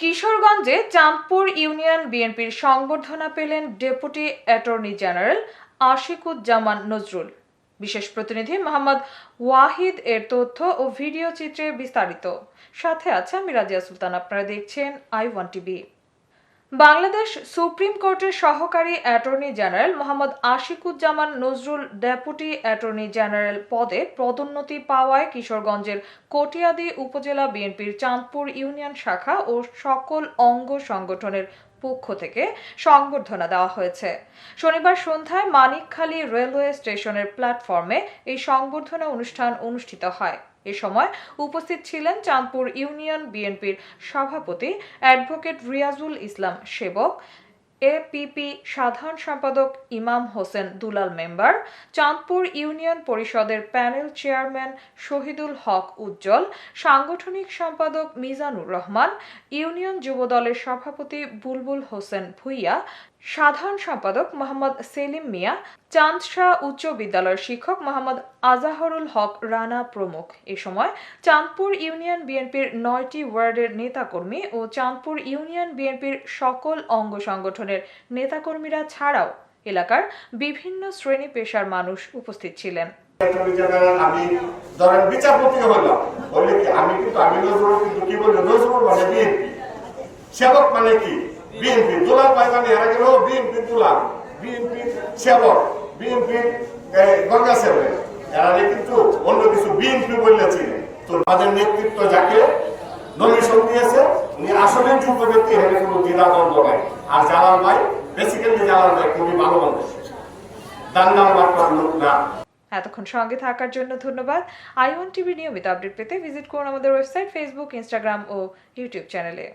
কিশোরগঞ্জে Chandpur union বিএনপির সংবর্ধনা পেলেন deputy attorney general Ashikuzzaman Nazrul. বিশেষ প্রতিনিধি মোহাম্মদ ওয়াহিদ এর তথ্য ও ভিডিও চিত্রে বিস্তারিত। সাথে আছে মিরাজিয়া সুলতান আপনারা দেখছেন I one TV. Bangladesh supreme কোর্টের সহকারী attorney general Mohammad Ashikuzzaman Nazrul deputy attorney general পদে পদোন্নতি পাওয়ায় কিশোরগঞ্জের কটিয়াদি উপজেলা বিএনপির চাঁদপুর ইউনিয়ন শাখা ও সকল অঙ্গ সংগঠনের পক্ষ থেকে সংবর্ধনা দেওয়া হয়েছে। শনিবার সন্ধ্যায় মানিকখালী রেলওয়ে স্টেশনের প্ল্যাটফর্মে এই সংবর্ধনা অনুষ্ঠান অনুষ্ঠিত হয়। এ সময় উপস্থিত ছিলেন চাঁদপুর ইউনিয়ন বিএনপির সভাপতি অ্যাডভোকেট রিয়াজুল ইসলাম, সেবক এপিপি সাধারণ সম্পাদক ইমাম হোসেন দুলাল মেম্বার, চাঁদপুর ইউনিয়ন পরিষদের প্যানেল চেয়ারম্যান শহীদুল হক উজ্জ্বল, সাংগঠনিক সম্পাদক মিজানুর রহমান, ইউনিয়ন যুবদলের সভাপতি বুলবুল হোসেন ভুইয়া সাধারণ সম্পাদক মোহাম্মদ সেলিম মিয়া চাঁদশাহ উচ্চ বিদ্যালয়ের শিক্ষক মোহাম্মদ আজাহরুল হক রানা প্রমুখ। এ সময় চাঁদপুর ইউনিয়ন বিএনপির নয়টি ওয়ার্ডের নেতাকর্মী ও চাঁদপুর ইউনিয়ন বিএনপির সকল অঙ্গ সংগঠনের নেতাকর্মীরা ছাড়াও এলাকার বিভিন্ন শ্রেণি পেশার মানুষ উপস্থিত ছিলেন। আমি ধরেন বিচারপতি হলাম বলে কি, আমি কিন্তু, আমি নজরুল, কিন্তু কি নজরুল মানে বিএনপি। সেবক মানে কি? বিএনপি দুলাল ভাই মানে এরা গেল বিএনপি দুলাল বিএনপি সেবক বিএনপি গঙ্গা সেবক এরা কিন্তু অন্য কিছু বিএনপি বললেছি। তো আমাদের নেতৃত্ব যাকে নমিশন দিয়েছে, উনি আসলে যোগ্য ব্যক্তি, এখানে কোনো দ্বিধাদ্বন্দ্ব নাই। আর জালাল ভাই বেসিক্যালি জালাল ভাই খুবই ভালো মানুষ। দাঙ্গাল মার্কার লোক না। এতক্ষণ সঙ্গে থাকার জন্য ধন্যবাদ। আই ওয়ান টিভি নিয়মিত আপডেট পেতে ভিজিট করুন আমাদের ওয়েবসাইট ফেসবুক ইনস্টাগ্রাম ও ইউটিউব চ্যানেলে